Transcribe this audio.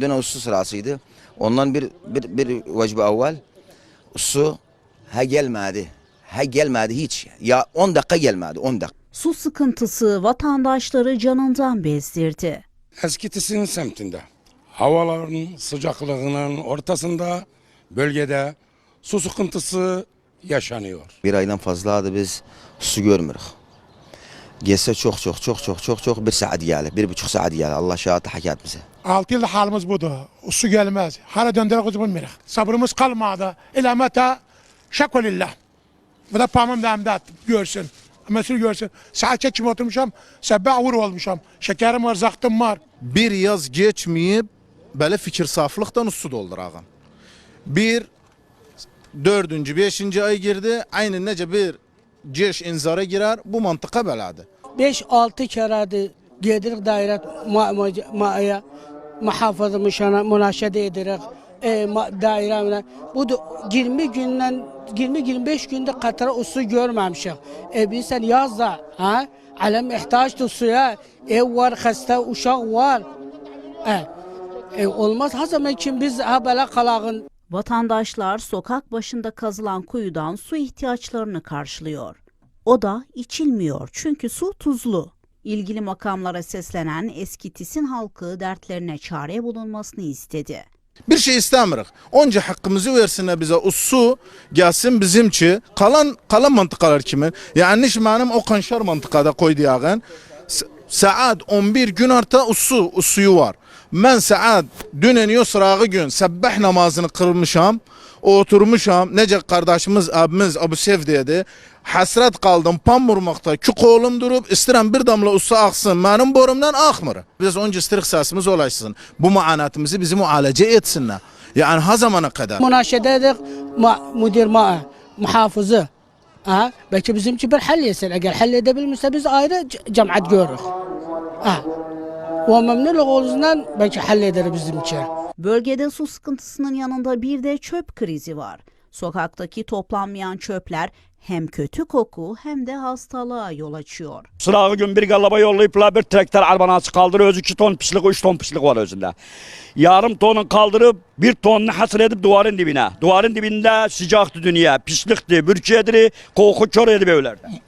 Dün su sırasıydı. Ondan bir bir bir vecbe evvel su ha gelmedi. Ha gelmedi hiç. Ya 10 dakika gelmedi 10 dakika. Su sıkıntısı vatandaşları canından bezdirdi. Eskitisinin semtinde. Havaların sıcaklığının ortasında bölgede su sıkıntısı yaşanıyor. Bir aydan fazladır biz su görmürük. Gelse çok çok çok çok çok çok bir saat gelir. Bir buçuk saat gelir. Allah şahit hakikat bize. 6 yılda halimiz budur. Su gelmez. Hala döndürük bilmiyoruz. Sabrımız kalmadı. İlâ meta şekolillah. Bu da pamım damdat görsün. Mesul görsün. Saat çekip oturmuşam. Sebbe vur olmuşam. Şekerim var, zaktım var. bir yaz geçmeyip böyle fikir saflıktan ussu doldur ağam. Bir dördüncü, beşinci ay girdi. Aynı nece bir ceş inzara girer. Bu mantıka beladı. 5-6 keredir gedirik daire ma ma ma'ya muhafaza müşana münaşede ederek e, dairemle bu da 20 günden 20-25 günde Katar'a usu görmemişik. E biz sen yaz da ha alem ihtaç suya ev var hasta uşak var. E, e olmaz ha zaman için biz ha böyle kalağın Vatandaşlar sokak başında kazılan kuyudan su ihtiyaçlarını karşılıyor. O da içilmiyor çünkü su tuzlu. İlgili makamlara seslenen eski Tisin halkı dertlerine çare bulunmasını istedi. Bir şey istemirik. Onca hakkımızı versinler bize. O su gelsin bizimçi. Kalan kalan mantıkalar kimin? Yani benim o kanşar mantıkada koydu yağın. Saat 11 gün arta usu, usuyu var. Ben saat düneniyor sırağı gün sebbeh namazını kılmışam. Oturmuşam. Nece kardeşimiz abimiz Abu Sev dedi. Hasret kaldım pan vurmakta. Kük oğlum durup isterim bir damla usu aksın. Benim borumdan akmır. Biz onca istirik sesimiz olaşsın. Bu muanatımızı bizi mualece etsinler. Yani ha zamana kadar. münaşede ma, müdür ma, muhafızı Ha, belki bizimki bir hal yesin. Eğer halledebilmişse biz ayrı cemaat görürük. Ha. O memnunluk olduğundan belki halleder bizimki. Bölgede su sıkıntısının yanında bir de çöp krizi var. Sokaktaki toplanmayan çöpler hem kötü koku hem de hastalığa yol açıyor. Sırağı gün bir galaba yollayıplar bir traktör arbanası kaldırıyor. Öz iki ton pişlik, üç ton pişlik var özünde. Yarım tonun kaldırıp bir tonunu hasır edip duvarın dibine. Duvarın dibinde sıcaktı dünya, pişlikti, bürçeydi, koku kör edip evlerde.